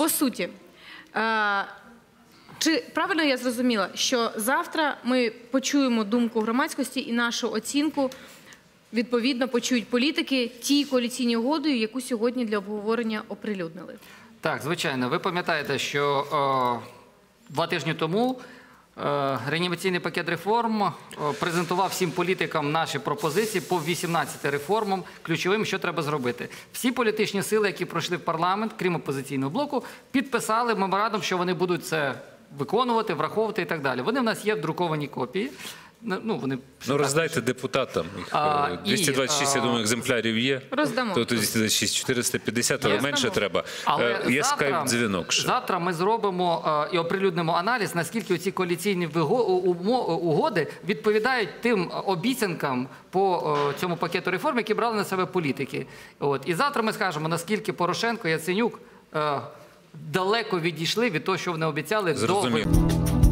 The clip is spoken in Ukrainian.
По суті, е, чи правильно я зрозуміла, що завтра ми почуємо думку громадськості і нашу оцінку відповідно почують політики тій коаліційній угодою, яку сьогодні для обговорення оприлюднили? Так, звичайно. Ви пам'ятаєте, що е, два тижні тому реанімаційний пакет реформ е, презентував всім політикам наші пропозиції по 18 реформам, ключовим, що треба зробити. Всі політичні сили, які пройшли в парламент, крім опозиційного блоку, підписали меморандум, що вони будуть це виконувати, враховувати і так далі. Вони в нас є в друкованій копії. Ну, вони Ну, роздайте депутатам. Їх, А, е, і, я думаю, екземплярів є. Роздамо. То 226, 450, але Роздамо. менше треба. Але Е, Є завтра, скайп-дзвінок ще. завтра ми зробимо е, і оприлюднимо аналіз, наскільки ці коаліційні угоди відповідають тим обіцянкам по е, цьому пакету реформ, які брали на себе політики. От. І завтра ми скажемо, наскільки Порошенко і Яценюк е, далеко відійшли від того, що вони обіцяли до Зрозуміло. виборів.